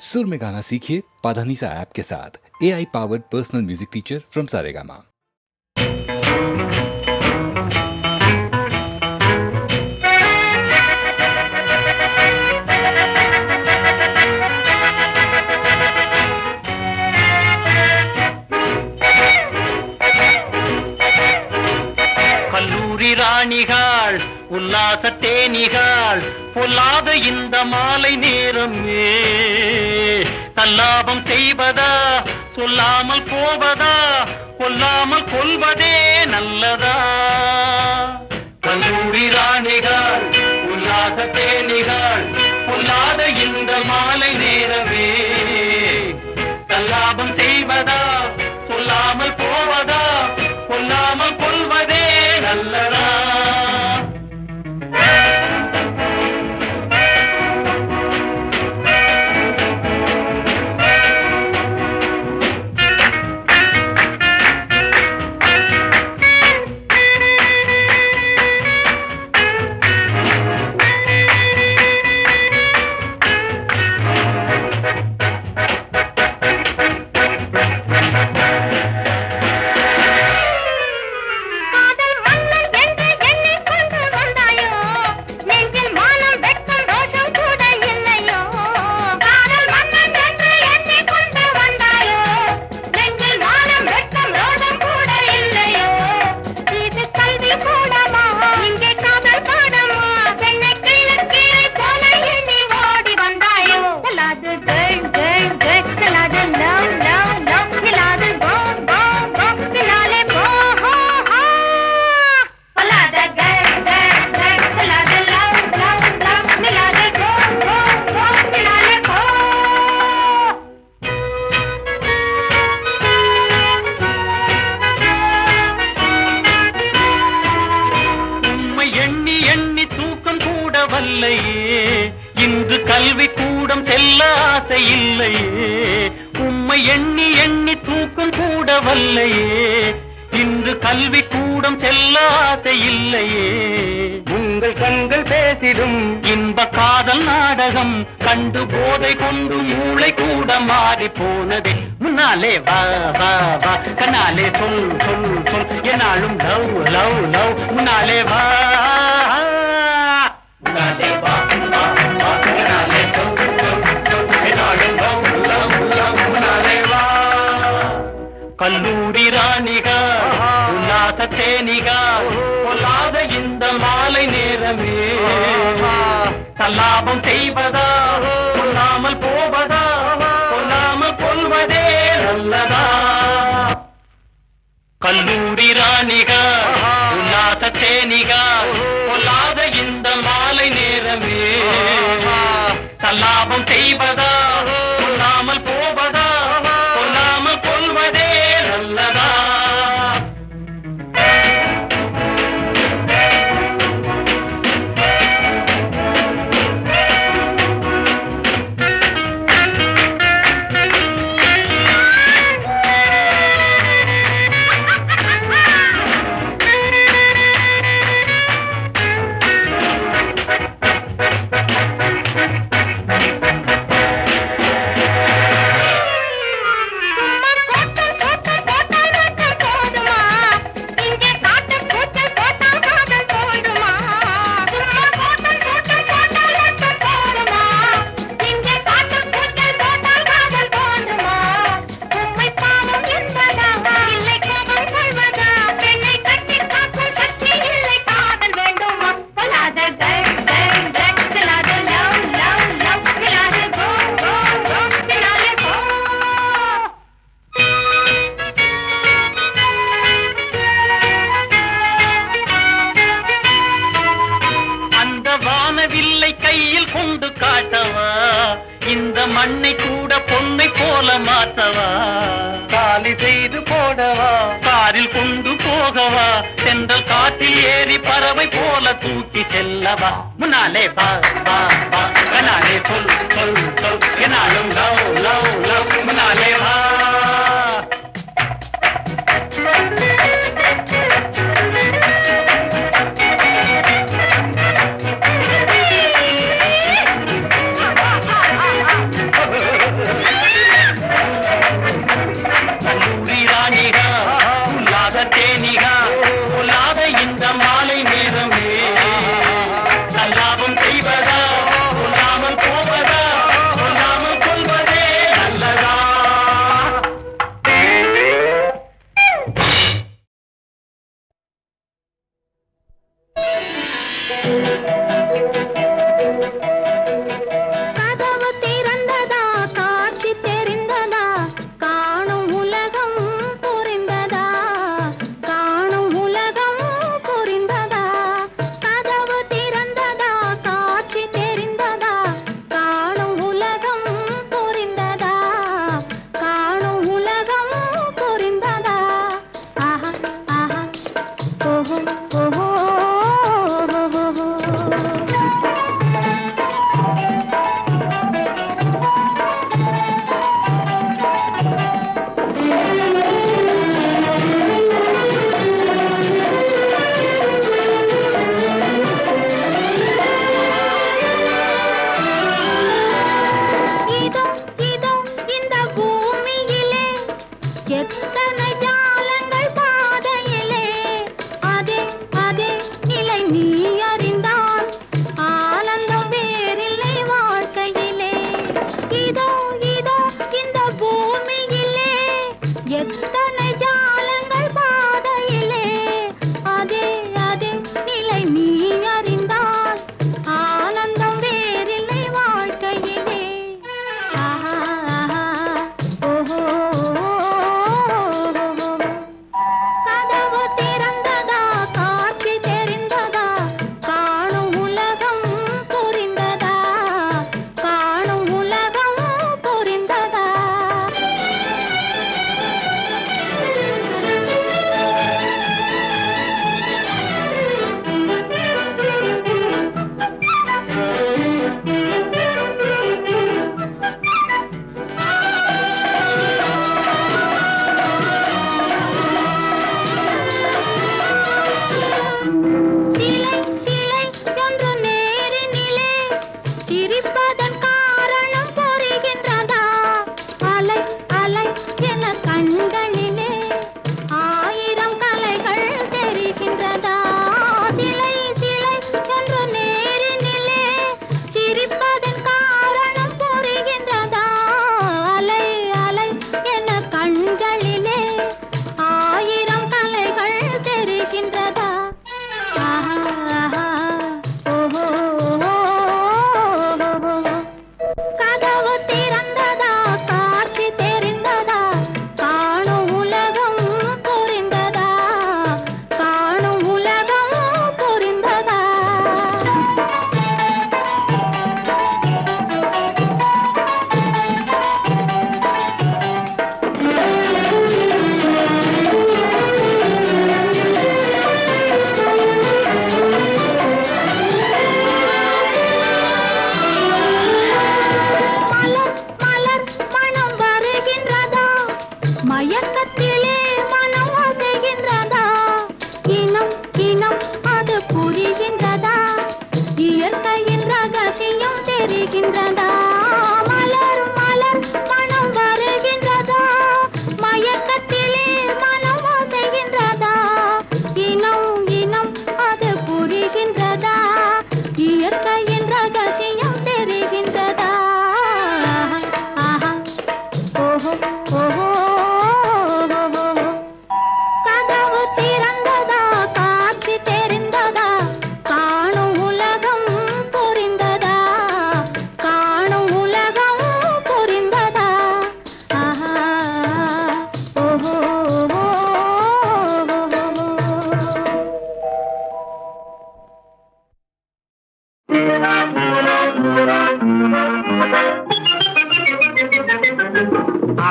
सुर में गाना सीखिए पाधानीसा ऐप के साथ। A I powered personal music teacher from Saregama ராணிகாள், உல்லாச தேனிகாள், பொல்லாத இந்த மாலை நேரமே. லாபம் செய்வதா? சொல்லாமல் போவதா? கொல்லாமல் கொள்வதே எண்ணி எண்ணி தூக்கம் கூட வல்லையே இன்று கல்வி கூடம் செல்லாத இல்லையே. உங்கள் கண்கள் பேசிடும் இன்ப காதல் நாடகம் கண்டு போதை கொண்டு மூளை கூட மாறி போனதே. முன்னாலே வா வா வா கண்ணாலே சொல் சொல் சொல். என்னாலும் லவ் லவ் லவ். முன்னாலே வா. முன்னாலே வா. இருப்பதா கொல்லாமல் கல்லூரி ராணிகா உல்லாச தேனிகா கொல்லாத இந்த மாலை நேரமே. தல்லாபம் செய்வதா?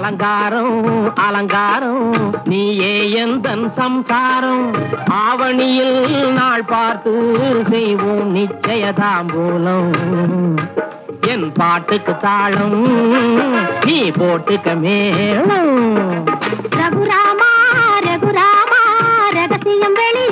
அலங்காரம் அலங்காரம். நீயே எந்தன் சம்சாரம்? ஆவணியில் நாள் பார்த்து செய்வோம் நிச்சய தாம்பூலம் என் பாட்டுக்கு தாளம் நீ போட்டுக்க மேளம். ரகுராமா ரகுராமா ரகசியம் வெளி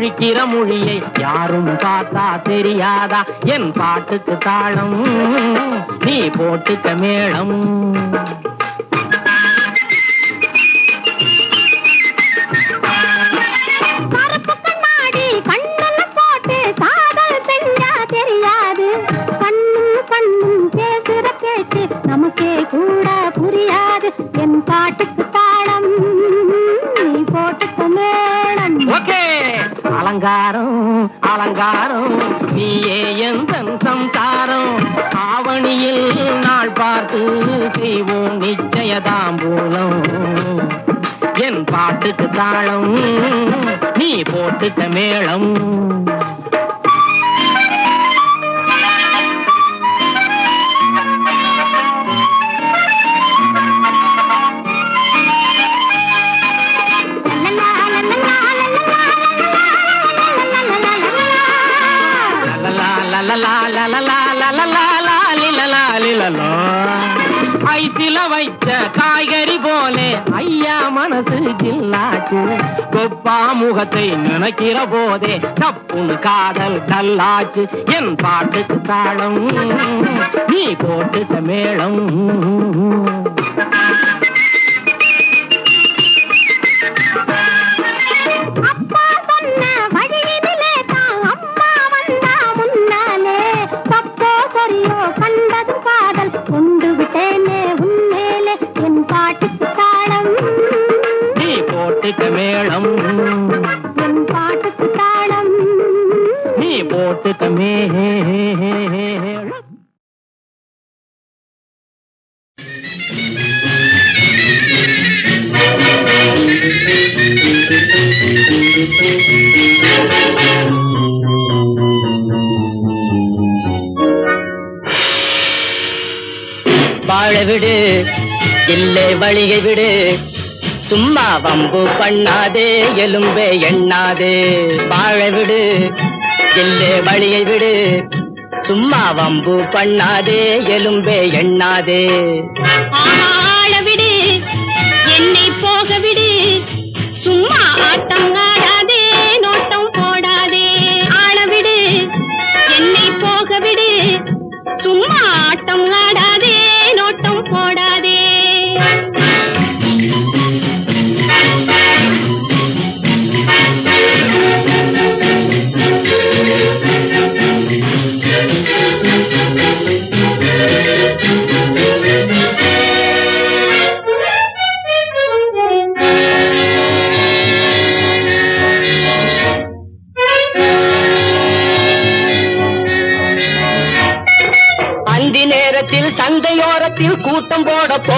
முழிக்கிற மொழியை யாரும் பார்த்தா தெரியாதா? என் பாட்டுக்கு தாளம் நீ போட்டுக்க மேளம். அலங்காரம் அலங்காரம். நீயே எந்த சம்சாரம். ஆவணியில் நாள் பார்த்து செய்வோம் நிச்சயதாம்பூலம். என் பாட்டுக்கு தாளம் நீ போட்டுட்ட மேளம். லலலோ ஐசில வைச்ச காய்கறி போலே ஐயா மனசு ஜில்லாச்சு. கொப்பா முகத்தை நினைக்கிற போதே தப்புன்னு காதல் கல்லாச்சு என் பாட்டுக்கு தாளம் நீ போட்டுக்க மேளம். போட்டுக்க மேளம். பாட்டுக்கு தாளம். நீ போட்டுக்க மேளம். வாழ விடு இல்லை வழியை விடு. சும்மா வம்பு பண்ணாதே எலும்பே எண்ணாதே. வாழ விடு எல்லே வழியை விடு. சும்மா வம்பு பண்ணாதே எலும்பே எண்ணாதே. ஆள விடு என்னை போக விடு. சும்மா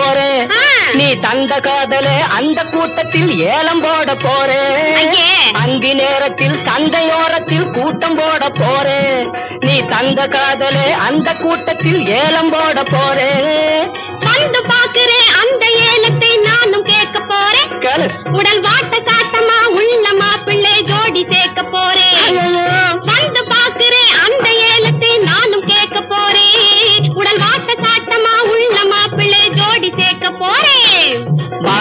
போறேன். நீ தந்த காதலே அந்த கூட்டத்தில் ஏலம் போட போறேன். அந்தி நேரத்தில் சந்தையோரத்தில் கூட்டம் போட போறேன் நீ தந்த காதலே அந்த கூட்டத்தில் ஏலம் போட போறேன் வந்து பாக்குறேன் அந்த ஏலத்தை நானும் கேட்க போறேன். உடல் வாட்ட சாட்டமா உள்ள மாப்பிள்ளை ஜோடி சேர்க்க போறேன்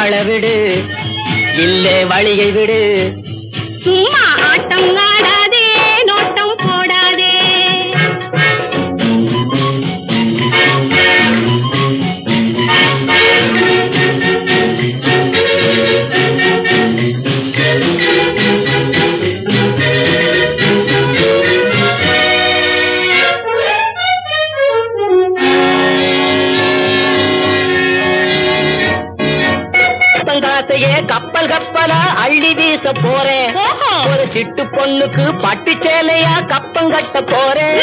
வாழ விடு இல்லே வழியை விடு. சும்மா ஆட்டம் ஆடாதே. பொண்ணுக்கு பட்டு சேலையா கப்பம் கட்ட போறேன்.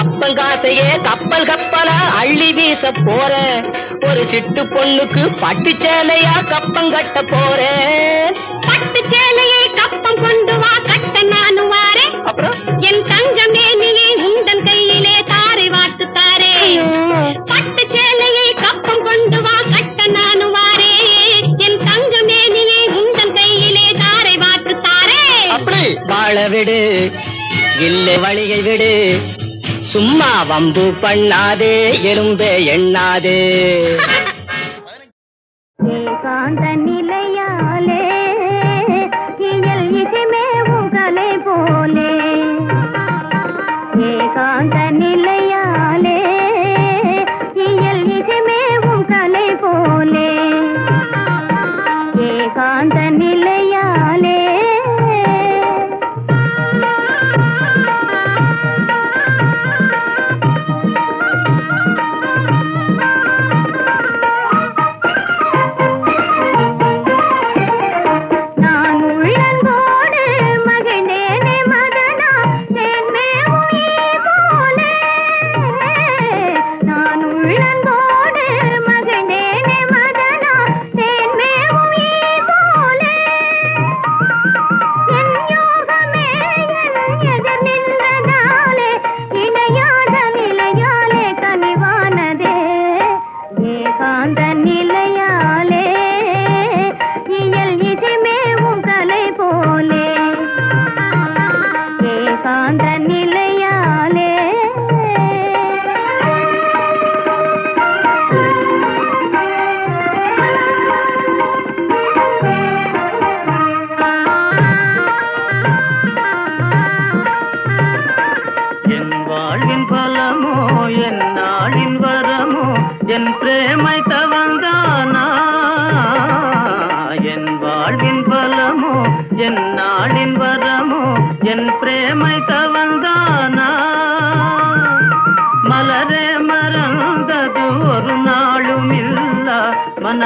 அப்பங்காசையே கப்பல் கப்பலா அள்ளி வீச போறேன். ஒரு சிட்டு பொண்ணுக்கு பட்டு சேலையா கப்பம் கட்ட போறேன். பட்டு சேலையை சும்மா வம்பு பண்ணாதே எறும்பே எண்ணாதே.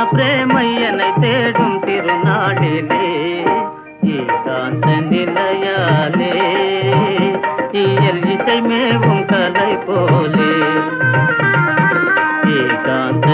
பிரேமையனை தேடும் திருநாளிலே ஏகாந்த நிலையாலே இயல் இசை மேவும் கலை போலே. ஏகாந்த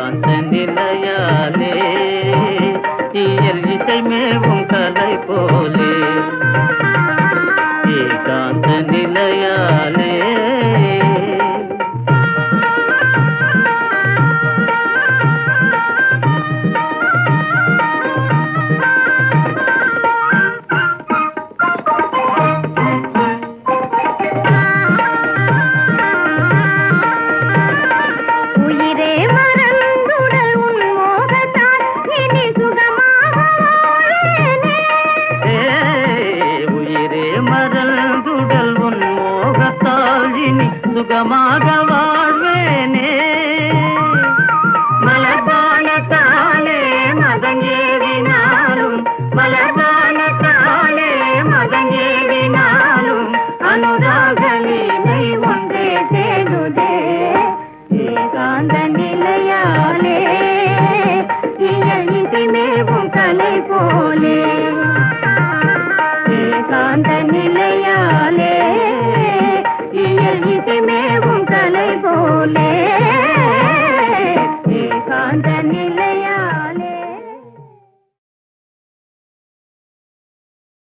காந்த நிலையாலே இயல் இசைமேவும் கலை போலே. సుగమాగవా